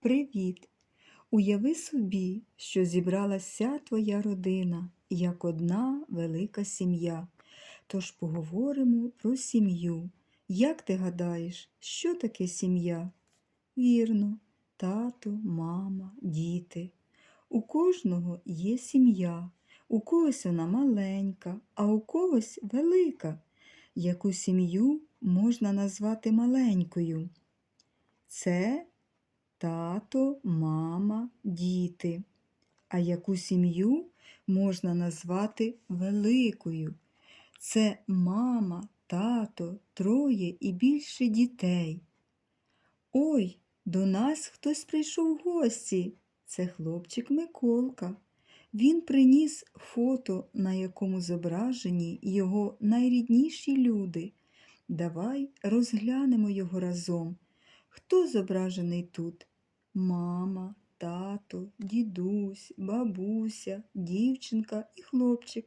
Привіт! Уяви собі, що зібралася твоя родина як одна велика сім'я. Тож поговоримо про сім'ю. Як ти гадаєш, що таке сім'я? Вірно, тато, мама, діти. У кожного є сім'я, у когось вона маленька, а у когось велика. Яку сім'ю можна назвати маленькою? Це тато, мама, діти. А яку сім'ю можна назвати великою? Це мама, тато, троє і більше дітей. Ой, до нас хтось прийшов в гості. Це хлопчик Миколка. Він приніс фото, на якому зображені його найрідніші люди. Давай розглянемо його разом. Хто зображений тут? Мама, тато, дідусь, бабуся, дівчинка і хлопчик.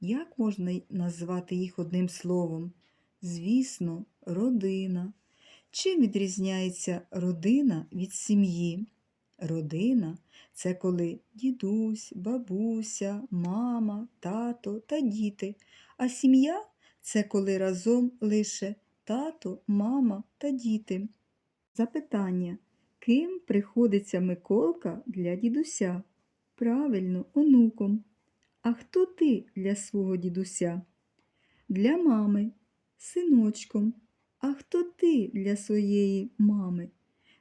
Як можна назвати їх одним словом? Звісно, родина. Чим відрізняється родина від сім'ї? Родина це коли дідусь, бабуся, мама, тато та діти, а сім'я це коли разом лише тато, мама та діти. Запитання. Ким приходиться Миколка для дідуся? Правильно, онуком. А хто ти для свого дідуся? Для мами, синочком. А хто ти для своєї мами?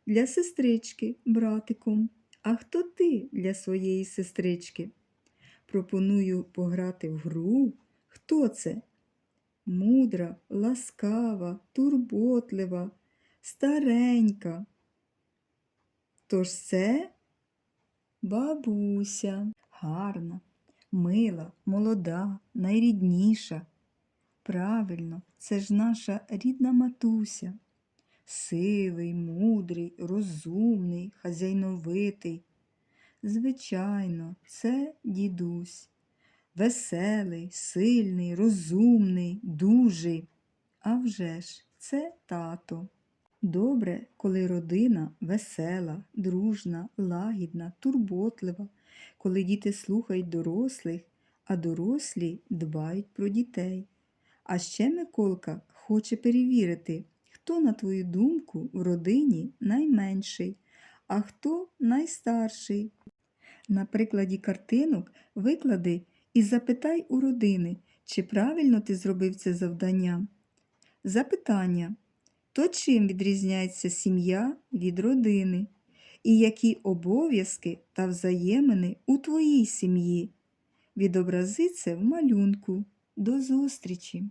Для сестрички, братиком. А хто ти для своєї сестрички? Пропоную пограти в гру. Хто це? Мудра, ласкава, турботлива, старенька. Тож це бабуся, гарна, мила, молода, найрідніша. Правильно, це ж наша рідна матуся. Сивий, мудрий, розумний, хазяйновитий. Звичайно, це дідусь. Веселий, сильний, розумний, дужий. А вже ж, це тато. Добре, коли родина весела, дружна, лагідна, турботлива, коли діти слухають дорослих, а дорослі дбають про дітей. А ще Миколка хоче перевірити, хто, на твою думку, в родині найменший, а хто найстарший. На прикладі картинок виклади і запитай у родини, чи правильно ти зробив це завдання. Запитання. То чим відрізняється сім'я від родини? І які обов'язки та взаємини у твоїй сім'ї? Відобрази це в малюнку. До зустрічі!